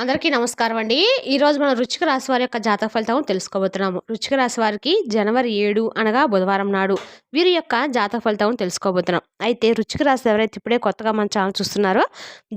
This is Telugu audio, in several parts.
అందరికీ నమస్కారం అండి. ఈరోజు మనం రుచిక రాశి వారి యొక్క జాతక ఫలితం తెలుసుకోబోతున్నాము. రుచిక రాశి వారికి జనవరి ఏడు అనగా బుధవారం నాడు వీరి యొక్క జాతక ఫలితం తెలుసుకోబోతున్నాం. అయితే రుచిక రాశి ఎవరైతే ఇప్పుడే కొత్తగా మన ఛానల్ చూస్తున్నారో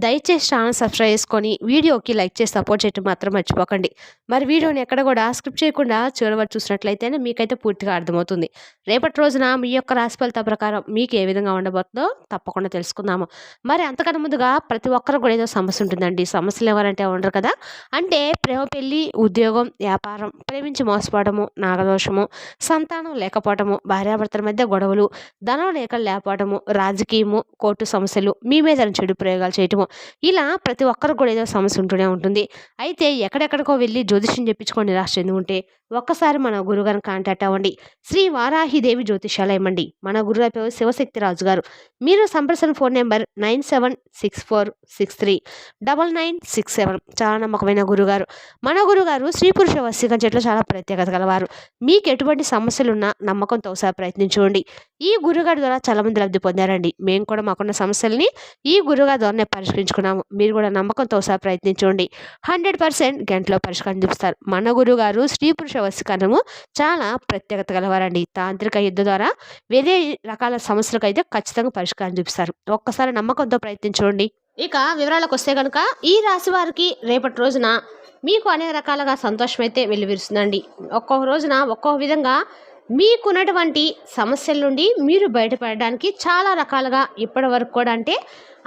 దయచేసి ఛానల్ సబ్స్క్రైబ్ చేసుకొని వీడియోకి లైక్ చేసి సపోర్ట్ చేయడం మాత్రం మర్చిపోకండి. మరి వీడియోని ఎక్కడ కూడా స్క్రిప్ట్ చేయకుండా చివరి చూసినట్లయితేనే మీకైతే పూర్తిగా అర్థమవుతుంది. రేపటి రోజున మీ యొక్క రాశి ఫలితం ప్రకారం మీకు ఏ విధంగా ఉండబోతుందో తప్పకుండా తెలుసుకుందాము. మరి అంతకన్నా ముందుగా ప్రతి ఒక్కరు కూడా ఏదో సమస్య ఉంటుందండి. సమస్యలు ఎవరంటే ఉండరు కదా? అంటే ప్రేమ పెళ్ళి ఉద్యోగం వ్యాపారం ప్రేమించి మోసపోవడము నాగదోషము సంతానం లేకపోవడము భార్యాభర్తల మధ్య గొడవలు ధనం లేక లేకపోవడము రాజకీయము కోర్టు సమస్యలు మీ మీద చెడు ప్రయోగాలు చేయటము ఇలా ప్రతి ఒక్కరికి కూడా ఏదో సమస్య ఉంటూనే ఉంటుంది. అయితే ఎక్కడెక్కడికో వెళ్ళి జ్యోతిష్యం చెప్పించుకొని నిరాశ చెంది ఉంటే ఒక్కసారి మన గురుగారిని కాంటాక్ట్ అవ్వండి. శ్రీ వారాహిదేవి జ్యోతిషాలయం అండి. మన గురుగారి పేరు శివశక్తి రాజు గారు మీరు సంప్రసన phone number nine seven six four six three double nine six seven. చాలా నమ్మకమైన గురుగారు. మన గురుగారు స్త్రీ పురుష వశీకరణ చెట్లు చాలా ప్రత్యేకత గలవారు. మీకు ఎటువంటి సమస్యలున్నా నమ్మకంతో ఒకసారి ప్రయత్నించుకోండి ఈ గురుగారి ద్వారా చాలామంది లబ్ధి పొందారండి. మేము కూడా మాకున్న సమస్యల్ని ఈ గురుగారి ద్వారానే పరిష్కరించుకున్నాము. మీరు కూడా నమ్మకంతో ఒకసారి ప్రయత్నించండి. హండ్రెడ్ పర్సెంట్ గంటలో పరిష్కారం చూపిస్తారు. మన గురుగారు స్త్రీ పురుష వశీకరణము చాలా ప్రత్యేకత గలవారండి. తాంత్రిక యుద్ధ ద్వారా వేరే రకాల సమస్యలకు అయితే ఖచ్చితంగా పరిష్కారం చూపిస్తారు. ఒక్కసారి నమ్మకంతో ప్రయత్నించండి. ఇక వివరాలకు వస్తే కనుక ఈ రాశి వారికి రేపటి రోజున మీకు అనేక రకాలుగా సంతోషం అయితే వెలువరుస్తుందండి ఒక్కొక్క రోజున ఒక్కొక్క విధంగా మీకున్నటువంటి సమస్యల నుండి మీరు బయటపడడానికి చాలా రకాలుగా ఇప్పటి వరకు కూడా అంటే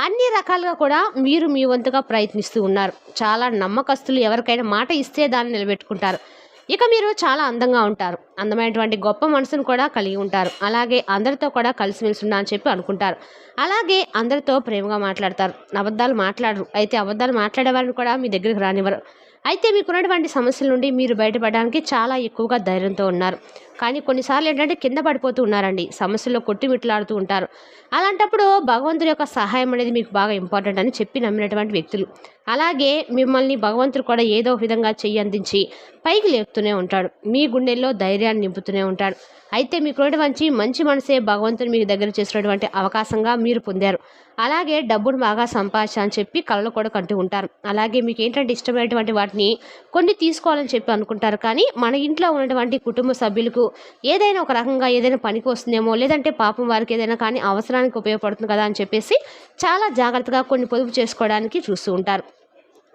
అన్ని రకాలుగా కూడా మీరు మీ వంతుగా ప్రయత్నిస్తూ ఉన్నారు. చాలా నమ్మకస్తులు ఎవరికైనా మాట ఇస్తే దాన్ని నిలబెట్టుకుంటారు. ఇక మీరు చాలా అందంగా ఉంటారు. అందమైనటువంటి గొప్ప మనసును కూడా కలిగి ఉంటారు. అలాగే అందరితో కూడా కలిసిమెలిసి ఉన్నా అని చెప్పి అనుకుంటారు. అలాగే అందరితో ప్రేమగా మాట్లాడతారు. అబద్ధాలు మాట్లాడరు. అయితే అబద్ధాలు మాట్లాడేవారిని కూడా మీ దగ్గరికి రానివ్వరు. అయితే మీకున్నటువంటి సమస్యల నుండి మీరు బయటపడడానికి చాలా ఎక్కువగా ధైర్యంతో ఉన్నారు. కానీ కొన్నిసార్లు ఏంటంటే కింద పడిపోతూ ఉన్నారండి. సమస్యల్లో కొట్టిమిట్లాడుతూ ఉంటారు. అలాంటప్పుడు భగవంతుడి యొక్క సహాయం అనేది మీకు బాగా ఇంపార్టెంట్ అని చెప్పి నమ్మినటువంటి వ్యక్తులు. అలాగే మిమ్మల్ని భగవంతుడు కూడా ఏదో విధంగా చెయ్యి అందించి పైకి లేపుతూనే ఉంటాడు. మీ గుండెల్లో ధైర్యాన్ని నింపుతూనే ఉంటాడు. అయితే మీకు ఉన్నటువంటి మంచి మనసే భగవంతుని మీకు దగ్గర చేసినటువంటి అవకాశంగా మీరు పొందారు. అలాగే డబ్బును బాగా సంపాదించా అని చెప్పి కళలు కూడా కంటూ ఉంటారు. అలాగే మీకు ఏంటంటే ఇష్టమైనటువంటి వాటిని కొన్ని తీసుకోవాలని చెప్పి అనుకుంటారు. కానీ మన ఇంట్లో ఉన్నటువంటి కుటుంబ సభ్యులకు ఏదైనా ఒక రకంగా ఏదైనా పనికి వస్తుందేమో లేదంటే పాపం వారికి ఏదైనా కానీ అవసరానికి ఉపయోగపడుతుంది కదా అని చెప్పేసి చాలా జాగ్రత్తగా కొన్ని పొదుపు చేసుకోవడానికి చూస్తూ ఉంటారు.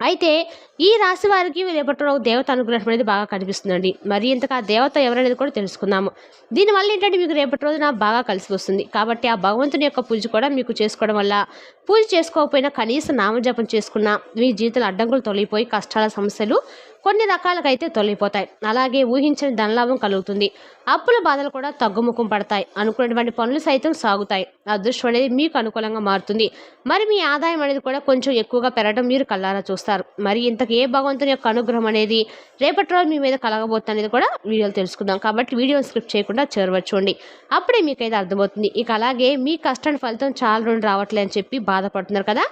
అయితే ఈ రాశి వారికి రేపటిలో దేవత అనుగ్రహం అనేది బాగా కనిపిస్తుందండి. మరి ఇంతగా దేవత ఎవరనేది కూడా తెలుసుకుందాము. దీనివల్ల ఏంటంటే మీకు రేపటి రోజున బాగా కలిసి వస్తుంది. కాబట్టి ఆ భగవంతుని యొక్క పూజ కూడా మీకు చేసుకోవడం వల్ల పూజ చేసుకోకపోయినా కనీసం నామజపం చేసుకున్న మీ జీవితంలో అడ్డంకులు తొలగిపోయి కష్టాల సమస్యలు కొన్ని రకాలకైతే అయితే తొలగిపోతాయి. అలాగే ఊహించిన ధనలాభం కలుగుతుంది. అప్పుల బాధలు కూడా తగ్గుముఖం పడతాయి. అనుకున్నటువంటి పనులు సైతం సాగుతాయి. అదృష్టం అనేది మీకు అనుకూలంగా మారుతుంది. మరి మీ ఆదాయం అనేది కూడా కొంచెం ఎక్కువగా పెరగడం మీరు కళ్ళారా చూస్తారు. మరి ఇంతకు ఏ భగవంతుని యొక్క అనుగ్రహం అనేది రేపటి రోజు మీ మీద కలగబోతుంది అనేది కూడా వీడియోలు తెలుసుకుందాం. కాబట్టి వీడియో స్క్రిప్ట్ చేయకుండా చేరవచ్చుకోండి అప్పుడే మీకైతే అర్థమవుతుంది. ఇక అలాగే మీ కష్టం ఫలితం చాలా రోజులు రావట్లే అని చెప్పి బాధపడుతున్నారు కదా.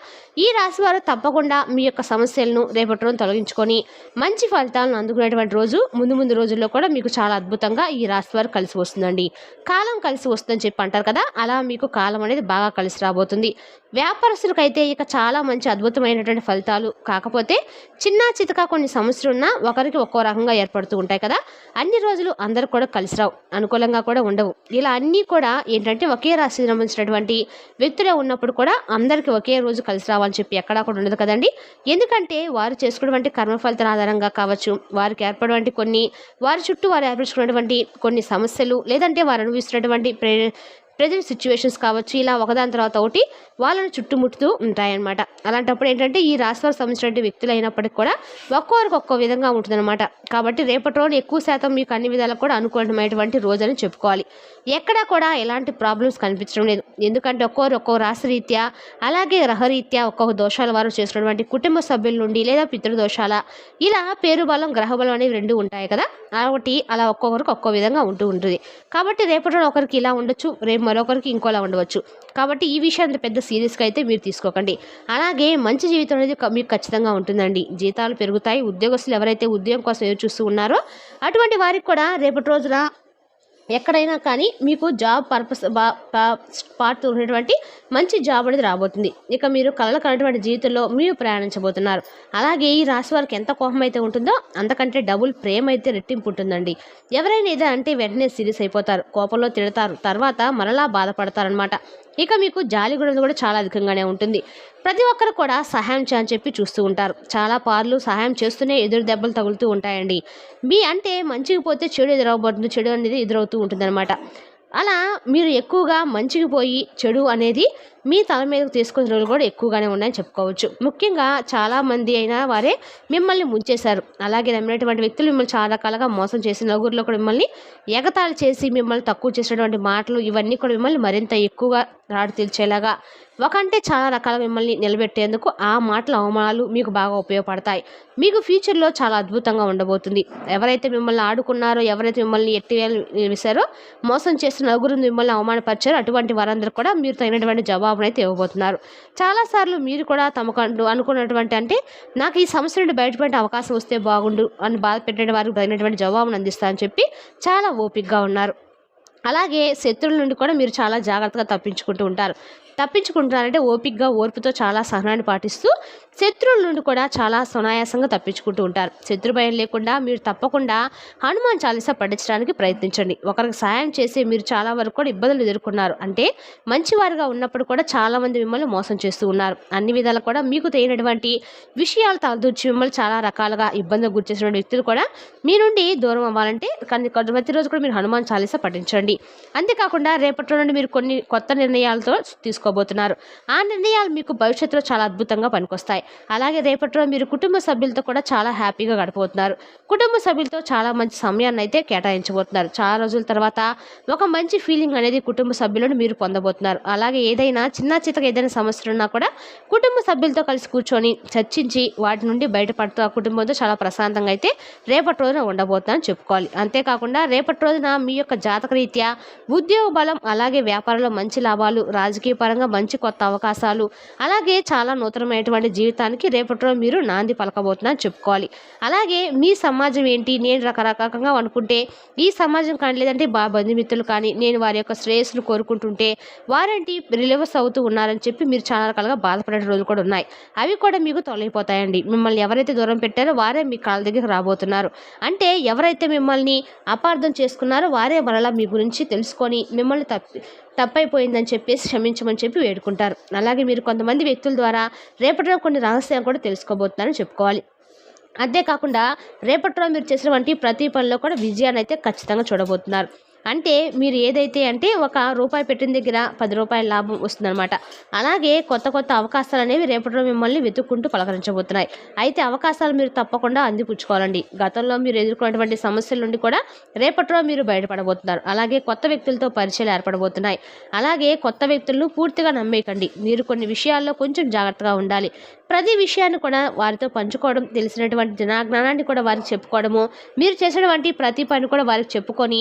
ఈ రాశి వారు తప్పకుండా మీ యొక్క సమస్యలను రేపటి రోజు తొలగించుకొని మంచి మంచి ఫలితాలను అందుకునేటువంటి రోజు ముందు ముందు రోజుల్లో కూడా మీకు చాలా అద్భుతంగా ఈ రాశి వారు కలిసి వస్తుందండి. కాలం కలిసి వస్తుందని చెప్పి అంటారు కదా అలా మీకు కాలం అనేది బాగా కలిసి రాబోతుంది. వ్యాపారస్తులకైతే ఇక చాలా మంచి అద్భుతమైనటువంటి ఫలితాలు కాకపోతే చిన్న చితక కొన్ని సమస్యలు ఉన్నా ఒకరికి ఒక్కో రకంగా ఏర్పడుతూ ఉంటాయి కదా. అన్ని రోజులు అందరు కూడా కలిసి రావు అనుకూలంగా కూడా ఉండవు. ఇలా అన్నీ కూడా ఏంటంటే ఒకే రాశి సంబంధించినటువంటి వ్యక్తులే ఉన్నప్పుడు కూడా అందరికీ ఒకే రోజు కలిసి రావాలని చెప్పి ఎక్కడా కూడా ఉండదు కదండి. ఎందుకంటే వారు చేసుకున్నటువంటి కర్మ ఫలితం ఆధారంగా కావచ్చు వారికి ఏర్పడేటువంటి కొన్ని వారి చుట్టూ వారు ఏర్పరచుకున్నటువంటి కొన్ని సమస్యలు లేదంటే వారు అనుభవిస్తున్నటువంటి ప్రే ప్రజెంట్ సిచ్యువేషన్స్ కావచ్చు ఇలా ఒకదాని తర్వాత ఒకటి వాళ్ళని చుట్టుముట్టుతూ ఉంటాయన్నమాట. అలాంటప్పుడు ఏంటంటే ఈ రాశివారికి సంబంధించిన వ్యక్తులు అయినప్పటికీ కూడా ఒక్కొక్కరికి ఒక్కో విధంగా ఉంటుందన్నమాట. కాబట్టి రేపటి రోజు ఎక్కువ శాతం మీకు అన్ని విధాలకు కూడా అనుకూలమైనటువంటి రోజు అని చెప్పుకోవాలి. ఎక్కడా కూడా ఎలాంటి ప్రాబ్లమ్స్ కనిపించడం లేదు. ఎందుకంటే ఒక్కొరు ఒక్కో రాశిరీత్యా అలాగే గ్రహరీత్యా ఒక్కొక్క దోషాల వారు చేసినటువంటి కుటుంబ సభ్యుల నుండి లేదా పితృదోషాల ఇలా పేరు బలం గ్రహబలం అనేవి రెండు ఉంటాయి కదా. కాబట్టి అలా ఒక్కొక్కరికి ఒక్కో విధంగా ఉంటూ ఉంటుంది. కాబట్టి రేపటి రోజు ఒకరికి ఇలా ఉండొచ్చు రేపు మరొకరికి ఇంకోలా ఉండవచ్చు. కాబట్టి ఈ విషయాన్ని పెద్ద సీరియస్గా అయితే మీరు తీసుకోకండి. అలాగే మంచి జీవితం అనేది మీకు ఖచ్చితంగా ఉంటుందండి. జీతాలు పెరుగుతాయి. ఉద్యోగస్తులు ఎవరైతే ఉద్యోగం కోసం ఎదురు చూస్తూ ఉన్నారో అటువంటి వారికి కూడా రేపటి రోజున ఎక్కడైనా కానీ మీకు జాబ్ పర్పస్ పార్ట్ ఉన్నటువంటి మంచి జాబ్ అనేది రాబోతుంది. ఇక మీరు కలలు కన్నటువంటి జీవితంలో మీరు ప్రయాణించబోతున్నారు. అలాగే ఈ రాశి వారికి ఎంత కోపం అయితే ఉంటుందో అంతకంటే డబుల్ ప్రేమ అయితే రెట్టింపు ఉంటుందండి. ఎవరైనా ఏదో అంటే వెంటనే సీరియస్ అయిపోతారు. కోపంలో తిడతారు. తర్వాత మరలా బాధపడతారనమాట ఇక మీకు జాలి గుణం కూడా చాలా అధికంగానే ఉంటుంది. ప్రతి ఒక్కరు కూడా సహాయం చేయని చెప్పి చూస్తూ ఉంటారు. చాలా పార్లు సహాయం చేస్తూనే ఎదురు దెబ్బలు తగులుతూ ఉంటాయండి. మీ అంటే మంచికి పోతే చెడు ఎదురవబడుతుంది చెడు అనేది ఎదురవుతూ ఉంటుంది అలా మీరు ఎక్కువగా మంచికి పోయి చెడు అనేది మీ తల మీదకు తీసుకునే రోజులు కూడా ఎక్కువగానే ఉన్నాయని చెప్పుకోవచ్చు. ముఖ్యంగా చాలామంది అయినా వారే మిమ్మల్ని ముంచేశారు. అలాగే నమ్మినటువంటి వ్యక్తులు మిమ్మల్ని చాలా రకాలుగా మోసం చేసి నలుగురిలో కూడా మిమ్మల్ని ఎగతాళి చేసి మిమ్మల్ని తక్కువ చేసినటువంటి మాటలు ఇవన్నీ కూడా మిమ్మల్ని మరింత ఎక్కువగా రాడు తీల్చేలాగా ఒక అంటే చాలా రకాల మిమ్మల్ని నిలబెట్టేందుకు ఆ మాటల అవమానాలు మీకు బాగా ఉపయోగపడతాయి. మీకు ఫ్యూచర్లో చాలా అద్భుతంగా ఉండబోతుంది. ఎవరైతే మిమ్మల్ని ఆడుకున్నారో ఎవరైతే మిమ్మల్ని ఎట్టి వేశారో మోసం చేసిన నలుగురు మిమ్మల్ని అవమానపరిచారో. అటువంటి వారందరూ కూడా మీరు తగినటువంటి జవాబును అయితే ఇవ్వబోతున్నారు. చాలాసార్లు మీరు కూడా తమకు అనుకున్నటువంటి అంటే నాకు ఈ సమస్య నుండి బయటపడే అవకాశం వస్తే బాగుండు అని బాధపెట్టిన వారికి తగినటువంటి జవాబును అందిస్తా అని చెప్పి చాలా ఓపికగా ఉన్నారు. అలాగే శత్రువుల నుండి కూడా మీరు చాలా జాగ్రత్తగా తప్పించుకుంటూ ఉంటారు. తప్పించుకుంటున్నారంటే ఓపిక్గా ఓర్పుతో చాలా సహనాన్ని పాటిస్తూ శత్రువుల నుండి కూడా చాలా సునాయాసంగా తప్పించుకుంటూ ఉంటారు. శత్రు భయం లేకుండా మీరు తప్పకుండా హనుమాన్ చాలీసా పట్టించడానికి ప్రయత్నించండి. ఒకరికి సాయం చేసి మీరు చాలా వరకు కూడా ఇబ్బందులు ఎదుర్కొన్నారు. అంటే మంచివారిగా ఉన్నప్పుడు కూడా చాలామంది మిమ్మల్ని మోసం చేస్తూ ఉన్నారు. అన్ని విధాలు కూడా మీకు తెలియనటువంటి విషయాలు తలదూర్చి మిమ్మల్ని చాలా రకాలుగా ఇబ్బందులు గురిచేసిన వ్యక్తులు కూడా మీ నుండి దూరం అవ్వాలంటే కానీ ప్రతిరోజు కూడా మీరు హనుమాన్ చాలీసా పఠించండి. అంతేకాకుండా రేపటి నుండి మీరు కొన్ని కొత్త నిర్ణయాలతో తీసుకోబోతున్నారు ఆ నిర్ణయాలు మీకు భవిష్యత్తులో చాలా అద్భుతంగా పనికొస్తాయి. అలాగే రేపటిలో మీరు కుటుంబ సభ్యులతో కూడా చాలా హ్యాపీగా గడపబోతున్నారు. కుటుంబ సభ్యులతో చాలా మంచి సమయాన్ని అయితే కేటాయించబోతున్నారు. చాలా రోజుల తర్వాత ఒక మంచి ఫీలింగ్ అనేది కుటుంబ సభ్యులను మీరు పొందబోతున్నారు. అలాగే ఏదైనా చిన్న చితక ఏదైనా సమస్యలు ఉన్నా కూడా కుటుంబ సభ్యులతో కలిసి కూర్చొని చర్చించి వాటి నుండి బయటపడుతూ ఆ కుటుంబంతో చాలా ప్రశాంతంగా అయితే రేపటి రోజున ఉండబోతుందని చెప్పుకోవాలి. అంతేకాకుండా రేపటి రోజున మీ యొక్క జాతక రీత్యా ఉద్యోగ బలం అలాగే వ్యాపారంలో మంచి లాభాలు రాజకీయ పరంగా మంచి కొత్త అవకాశాలు. అలాగే చాలా నూతనమైనటువంటి జీవితానికి రేపటిలో మీరు నాంది పలకబోతున్నా చెప్పుకోవాలి. అలాగే మీ సమాజం ఏంటి? నేను రకరకంగా అనుకుంటే ఈ సమాజం కానీ లేదంటే బా బంధుమిత్రులు కానీ నేను వారి యొక్క శ్రేయస్సును కోరుకుంటుంటే వారంటి రిలీవర్స్ అవుతూ ఉన్నారని చెప్పి మీరు చాలా రకాలుగా బాధపడే రోజులు కూడా ఉన్నాయి. అవి కూడా మీకు తొలగిపోతాయండి. మిమ్మల్ని ఎవరైతే దూరం పెట్టారో వారే మీ కాళ్ళ దగ్గరికి రాబోతున్నారు. అంటే ఎవరైతే మిమ్మల్ని అపార్థం చేసుకున్నారో వారే మరలా మీ గురించి తెలుసుకొని మిమ్మల్ని తప్పి తప్పైపోయిందని చెప్పేసి క్షమించమని చెప్పి వేడుకుంటారు. అలాగే మీరు కొంతమంది వ్యక్తుల ద్వారా రేపటిలో కొన్ని రహస్యాలు కూడా తెలుసుకోబోతున్నారని చెప్పుకోవాలి. అంతేకాకుండా రేపటిలో మీరు చేసినటువంటి ప్రతి పనిలో కూడా విజయాన్ని అయితే ఖచ్చితంగా చూడబోతున్నారు. అంటే మీరు ఏదైతే అంటే ఒక రూపాయి పెట్టిన దగ్గర పది రూపాయల లాభం వస్తుందన్నమాట. అలాగే కొత్త కొత్త అవకాశాలు అనేవి రేపటిలో మిమ్మల్ని వెతుక్కుంటూ పలకరించబోతున్నాయి. అయితే అవకాశాలు మీరు తప్పకుండా అందిపుచ్చుకోవాలండి. గతంలో మీరు ఎదుర్కొన్నటువంటి సమస్యల నుండి కూడా రేపటిలో మీరు బయటపడబోతున్నారు. అలాగే కొత్త వ్యక్తులతో పరిచయాలు ఏర్పడబోతున్నాయి. అలాగే కొత్త వ్యక్తులను పూర్తిగా నమ్మేయకండి. మీరు కొన్ని విషయాల్లో కొంచెం జాగ్రత్తగా ఉండాలి. ప్రతి విషయాన్ని కూడా వారితో పంచుకోవడం తెలిసినటువంటి జ్ఞానాన్ని కూడా వారికి చెప్పుకోవడము మీరు చేసినటువంటి ప్రతి పని కూడా వారికి చెప్పుకొని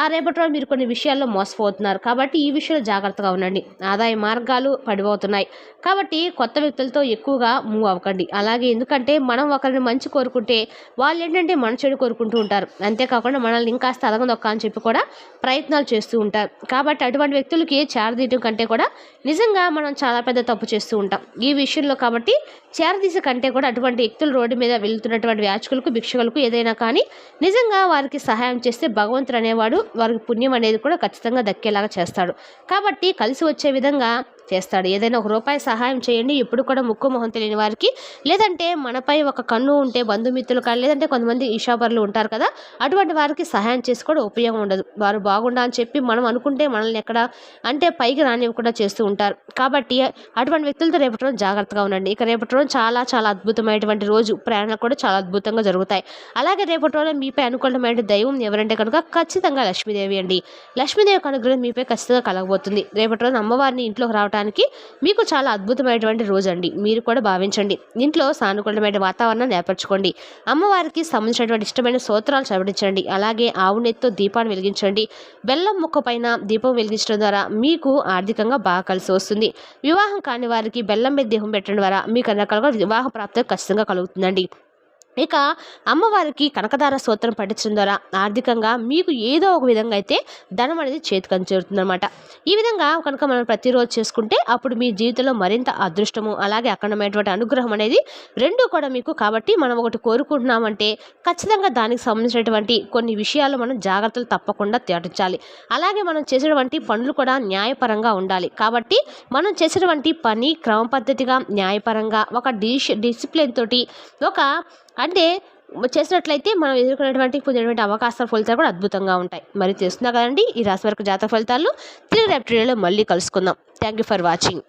ఆ రేపటి రోజు మీరు కొన్ని విషయాల్లో మోసపోతున్నారు. కాబట్టి ఈ విషయంలో జాగ్రత్తగా ఉండండి. ఆదాయ మార్గాలు పడిపోతున్నాయి. కాబట్టి కొత్త వ్యక్తులతో ఎక్కువగా మూవ్ అవ్వకండి. అలాగే ఎందుకంటే మనం ఒకరిని మంచి కోరుకుంటే వాళ్ళు ఏంటంటే మన చెడు కోరుకుంటూ ఉంటారు. అంతేకాకుండా మనల్ని ఇంకాస్త అదగదొక్క అని చెప్పి కూడా ప్రయత్నాలు చేస్తూ ఉంటారు. కాబట్టి అటువంటి వ్యక్తులకి చేరదీయటం కంటే కూడా నిజంగా మనం చాలా పెద్ద తప్పు చేస్తూ ఉంటాం. ఈ విషయంలో కాబట్టి చేరదీసే కంటే కూడా అటువంటి వ్యక్తులు రోడ్డు మీద వెళ్తున్నటువంటి యాచకులకు భిక్షకులకు ఏదైనా కానీ నిజంగా వారికి సహాయం చేస్తే భగవంతుడు అనేవాడు వారికి పుణ్యం అనేది కూడా ఖచ్చితంగా దక్కేలాగా చేస్తాడు. కాబట్టి కలిసి వచ్చే విధంగా చేస్తాడు. ఏదైనా ఒక రూపాయి సహాయం చేయండి. ఎప్పుడు కూడా ముక్కు మొహం తెలియని వారికి లేదంటే మనపై ఒక కన్ను ఉంటే బంధుమిత్రులు కానీ లేదంటే కొంతమంది ఈషాపరులు ఉంటారు కదా అటువంటి వారికి సహాయం చేసి కూడా ఉపయోగం ఉండదు. వారు బాగుండా అని చెప్పి మనం అనుకుంటే మనల్ని ఎక్కడ అంటే పైకి రానివ్వకుండా చేస్తూ ఉంటారు. కాబట్టి అటువంటి వ్యక్తులతో రేపటి రోజు జాగ్రత్తగా ఉండండి. ఇక రేపటి రోజు చాలా చాలా అద్భుతమైనటువంటి రోజు ప్రయాణాలు కూడా చాలా అద్భుతంగా జరుగుతాయి. అలాగే రేపటి రోజు మీపై అనుకూలమైన దైవం ఎవరంటే కనుక ఖచ్చితంగా లక్ష్మీదేవి అండి. లక్ష్మీదేవి అనుగ్రహం మీపై ఖచ్చితంగా కలగబోతుంది. రేపటి రోజు అమ్మవారిని ఇంట్లోకి రావడం చేసుకోవడానికి మీకు చాలా అద్భుతమైనటువంటి రోజు అండి మీరు కూడా భావించండి. ఇంట్లో సానుకూలమైన వాతావరణం ఏర్పరచుకోండి. అమ్మవారికి సంబంధించినటువంటి ఇష్టమైన సూత్రాలు చదివించండి అలాగే ఆవు నెత్తితో దీపాన్ని వెలిగించండి. బెల్లం ముక్క పైన దీపం వెలిగించడం ద్వారా మీకు ఆర్థికంగా బాగా కలిసి వస్తుంది. వివాహం కాని వారికి బెల్లం మీద దీపం పెట్టడం ద్వారా మీకు అన్ని రకాలుగా వివాహ ప్రాప్తి ఖచ్చితంగా కలుగుతుందండి. ఇక అమ్మవారికి కనకదార స్తోత్రం పఠించడం ద్వారా ఆర్థికంగా మీకు ఏదో ఒక విధంగా అయితే ధనం అనేది చేతికి చేరుతుందన్నమాట. ఈ విధంగా కనుక మనం ప్రతిరోజు చేసుకుంటే అప్పుడు మీ జీవితంలో మరింత అదృష్టము అలాగే అఖండమైనటువంటి అనుగ్రహం అనేది రెండూ కూడా మీకు కాబట్టి మనం ఒకటి కోరుకుంటున్నామంటే ఖచ్చితంగా దానికి సంబంధించినటువంటి కొన్ని విషయాలు మనం జాగ్రత్తలు తప్పకుండా తేటించాలి అలాగే మనం చేసేటువంటి పనులు కూడా న్యాయపరంగా ఉండాలి. కాబట్టి మనం చేసేటువంటి పని క్రమ పద్ధతిగా న్యాయపరంగా ఒక డిష్ డిసిప్లిన్ తోటి ఒక అంటే చేసినట్లయితే మనం ఎదుర్కొనేటువంటి పొందినటువంటి అవకాశాల ఫలితాలు కూడా అద్భుతంగా ఉంటాయి. మరి తెలుస్తున్నా కదండి. ఈ రాశి వరకు జాతక ఫలితాలు. తిరిగి రేపు మళ్ళీ కలుసుకుందాం. Thank you for watching